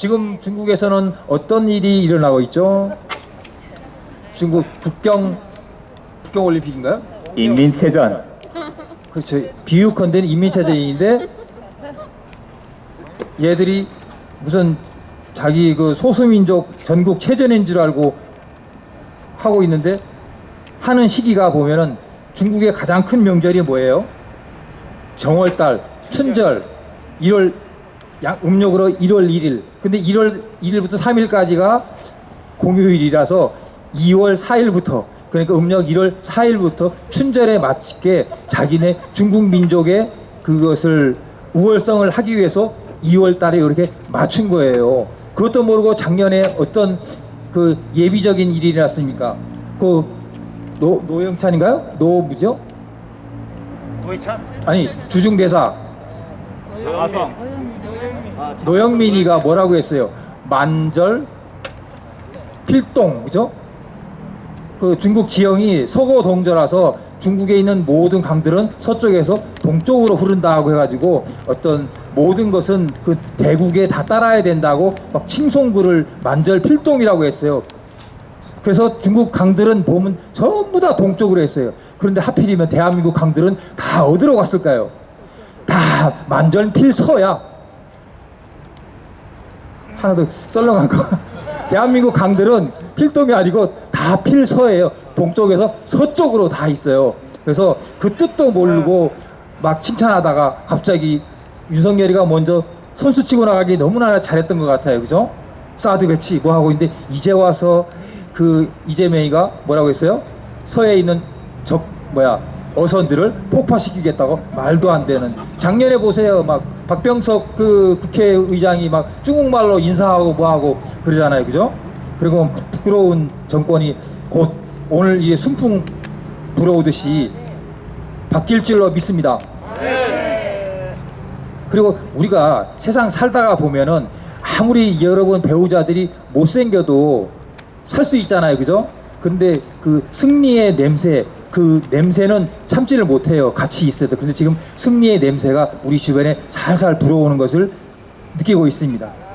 지금 중국에서는 어떤 일이 일어나고 있죠? 중국 북경 북경 올림픽인가요? 인민체전 그렇죠. 비유컨대는 인민체제인데 얘들이 무슨 자기 그 소수민족 전국 체전인 줄 알고 하고 있는데 하는 시기가 보면은 중국의 가장 큰 명절이 뭐예요? 정월달, 춘절, 1월 양, 음력으로 1월 1일. 근데 1월 1일부터 3일까지가 공휴일이라서 2월 4일부터 그러니까 음력 1월 4일부터 춘절에 맞게 자기네 중국 민족의 그것을 우월성을 하기 위해서 2월 달에 이렇게 맞춘 거예요. 그것도 모르고 작년에 어떤 그 예비적인 일이 일어났습니까? 그 노, 노영찬인가요? 노무죠? 노회찬 아니 주중대사 아성 노영민이가 뭐라고 했어요? 만절 필동 그죠? 그 중국 지형이 서고 동저라서 중국에 있는 모든 강들은 서쪽에서 동쪽으로 흐른다고 해가지고 어떤 모든 것은 그 대국에 다 따라야 된다고 막 칭송글을 만절 필동이라고 했어요. 그래서 중국 강들은 보면 전부 다 동쪽으로 했어요. 그런데 하필이면 대한민국 강들은 다 어디로 갔을까요? 다 만절 필서야. 하나 더 썰렁한 거. 대한민국 강들은 필동이 아니고 다 필서예요. 동쪽에서 서쪽으로 다 있어요. 그래서 그 뜻도 모르고 막 칭찬하다가 갑자기 윤석열이가 먼저 선수 치고 나가기 너무나 잘했던 것 같아요. 그죠? 사드 배치 뭐 하고 있는데 이제 와서 그 이재명이가 뭐라고 했어요? 서해 있는 적 뭐야 어선들을 폭파시키겠다고 말도 안 되는. 작년에 보세요. 막 박병석 그 국회의장이 막 중국말로 인사하고 뭐하고 그러잖아요. 그죠? 그리고 부끄러운 정권이 곧 오늘 이제 순풍 불어오듯이 바뀔 줄로 믿습니다. 그리고 우리가 세상 살다가 보면은 아무리 여러분 배우자들이 못생겨도 살 수 있잖아요. 그죠? 근데 그 승리의 냄새, 그 냄새는 참지를 못해요. 같이 있어도. 근데 지금 승리의 냄새가 우리 주변에 살살 불어오는 것을 느끼고 있습니다.